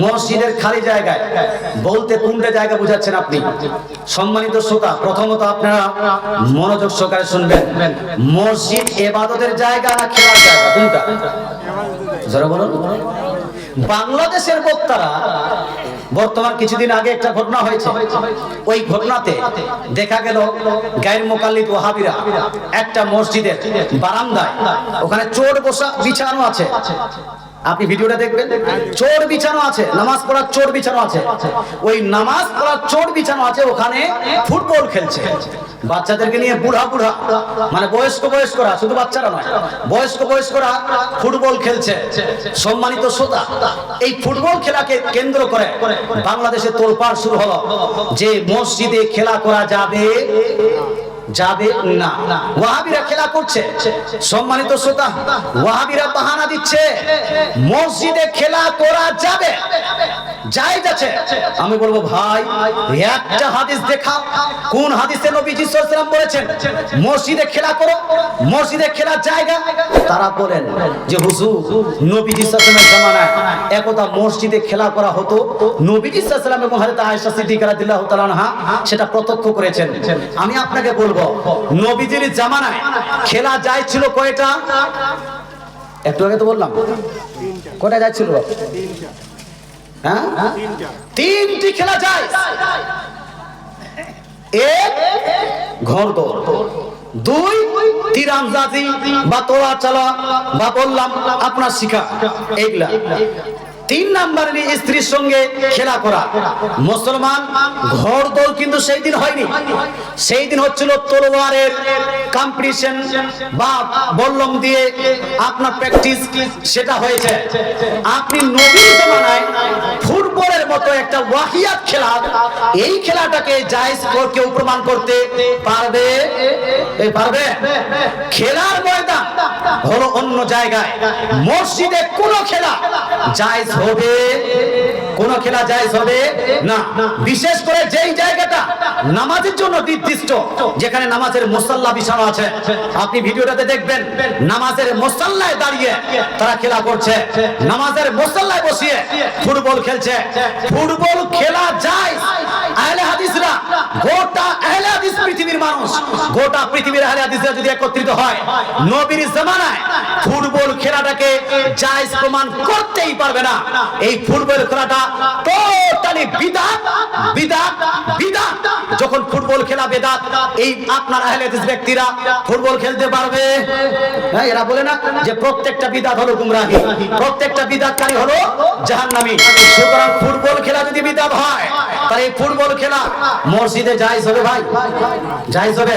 মসজিদের খালি জায়গায় বলতে কোনটা জায়গা বুঝাচ্ছেন আপনি? সম্মানিত শ্রোতা, প্রথমত আপনারা মনোযোগ সহকারে শুনবেন। মসজিদ এবাদতের জায়গা না খেলার জায়গা? কোনটা? যারা বলুন। বাংলাদেশের বক্তারা, বর্তমান কিছুদিন আগে একটা ঘটনা হয়েছে। ওই ঘটনাতে দেখা গেল গায়ের মোকাল্লিদ ওহাবিরা একটা মসজিদের বারান্দায় ওখানে চোর বসা বিছানো আছে। আপনি ভিডিওটা দেখবেন। চোর বিছানো আছে, নামাজ পড়ার চোর বিছানো আছে। ওই নামাজ পড়ার চোর বিছানো আছে, ওখানে ফুটবল খেলছে। বাচ্চাদেরকে নিয়ে বুড়া বুড়া মানে বয়স্ক বয়স্করা, শুধু বাচ্চারা নয়, বয়স্ক বয়স্করা ফুটবল খেলছে। সম্মানিত শ্রোতা, এই ফুটবল খেলাকে কেন্দ্র করে বাংলাদেশে তোলপাড় শুরু হলো। যে মসজিদে খেলা করা যাবে যাবে না। ওয়াহাবিরা খেলা করছে। সম্মানিত শ্রোতা, ওয়াহাবিরা বাহানা দিচ্ছে। মসজিদে খেলা করা যাবে। আমি বলব, ভাই, একটা হাদিস দেখা। কোন হাদিসে নবীজি সাল্লাল্লাহু বলেছেন, মসজিদে খেলা করো, মসজিদে খেলার জায়গা। তারা বলেন যে, হুজুর, নবীজি সাল্লাল্লাহু জামানায় একদা মসজিদে খেলা করা হতো। নবীজি সাল্লাল্লাহু এবং হযরত আয়েশা সিদ্দিকা রাদিয়াল্লাহু তাআলা সেটা প্রত্যক্ষ করেছেন। আমি আপনাকে বলব নবীজির জামানায় খেলা যায় ছিল কয়টা? একটু আগে তো বললাম। কয়টা যায় ছিল হ্যাঁ? তিনটি খেলা যায়। এক ঘর দুই বা তোলা চালা বা বললাম আপনার শিখা এইগুলা। তিন নাম্বারের স্ত্রীর সঙ্গে খেলা করা। মুসলমান ঘর দৌড় কিন্তু সেই দিন হয়নি। সেই দিন হচ্ছিল তলোয়ারের কম্পিটিশন বা বল্লম দিয়ে আপনার প্র্যাকটিস সেটা হয়েছে। আপনি নবীর জামানায় ফুটবলের মতো একটা ওয়াহিয়াত খেলা, এই খেলাটাকে জায়েজ কেউ প্রমাণ করতে পারবে? পারবে? খেলার ময়দান হলো অন্য জায়গায়। মসজিদে কোন খেলা জায়েজ হবে। কোন খেলা জায়েজ হবে? না। বিশেষ করে যেই জায়গাটা নামাজের জন্য নির্দিষ্ট যেখানে নামাজের মুসাল্লা বিছানো আছে। আপনি ভিডিওটাতে দেখবেন নামাজের মুসাল্লায় দাঁড়িয়ে তারা খেলা করছে। নামাজের মুসাল্লায় বসিয়ে ফুটবল খেলছে। ফুটবল খেলা যায়। আহলে হাদিসরা গোটা আহলে হাদিস পৃথিবীর মানুষ গোটা পৃথিবীর আহলে হাদিসরা যদি একত্রিত হয় নবীর জামানায় ফুটবল খেলাটাকে জায়েজ প্রমাণ করতেই পারবে না। এই ফুটবল খেলাটা টোটালি বিদাত বিদাত বিদাত যখন ফুটবল খেলা বেদাত এই আপনার আহলে ব্যক্তিরা ফুটবল খেলতে পারবে। হ্যাঁ এরা বলে না যে প্রত্যেকটা বিদাত হলো গুমরাহি। প্রত্যেকটা বিদাতকারী হলো? সুতরাং ফুটবল খেলা যদি বিদাত হয়, তাহলে এই ফুটবল খেলা মসজিদে হবে ভাই? হবে?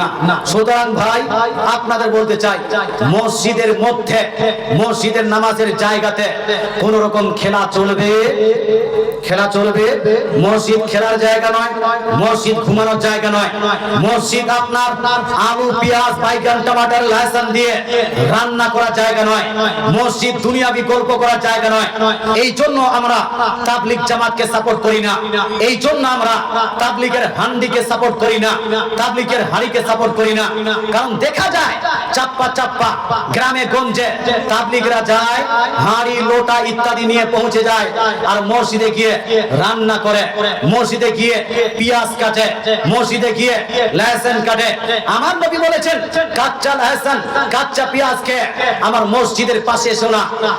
না না। সুতরাং ভাই, আপনাদের বলতে চাই, মসজিদের মধ্যে, মসজিদের নামাজের জায়গাতে কোন রকম খেলা চলবে? খেলা চলবে? মসজিদ খেলার জায়গা নয়, মসজিদ ঘুমানোর জায়গা নয়। মসজিদ আপনার আলু, পেঁয়াজ বাইগান টমাটার লাইসান দিয়ে রান্না করার জায়গা নয়, মসজিদ, দুনিয়া বিকল্প করার জায়গা নয়। এই জন্য আমরা তাবলিক জামাতকে সাপোর্ট করি না। এই জন্য আমরা তাবলিকের হান্ডিকে সাপোর্ট করি না তাবলিকের হাড়িকে সাপোর্ট করি না। কারণ দেখা যায়, চাপ্পা চাপ্পা গ্রামে, গঞ্জে তাবলিগরা যায়, হাড়ি, লোটা ইত্যাদি নিয়ে পৌঁছে যায় আর মসজিদে গিয়ে রান্না করে। মসজিদে গিয়ে পেঁয়াজ কাটে, মসজিদে গিয়ে লাইসেন্স কাটে। আমার নবী বলেছেন কাচ্চা লাইসেন্স কাচ্চা পেঁয়াজ খেয়ে আমার মসজিদের পাশে এসো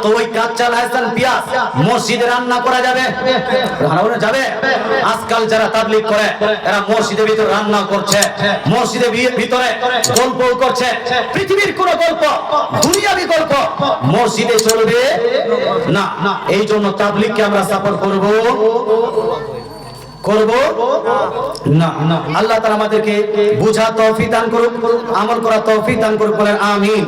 তো ওই কাচ্চা লাইসেন্স পেঁয়াজ মসজিদে রান্না করা যাবে? রান্না যাবে? আজকাল যারা তাবলিগ করে, এরা মসজিদের ভিতরে রান্না করছে, মসজিদের ভিতরে গল্প করছে। পৃথিবীর কোন গল্প, দুনিয়াবি গল্প, মসজিদে চলবে না। এই জন্য তাবলিগকে আমরা সাপোর্ট করব। করব? না না। আল্লাহ তাআলা আমাদেরকে বুঝা তৌফিক দান করুক, আমল করা তৌফিক দান করুক, বলেন আমিন।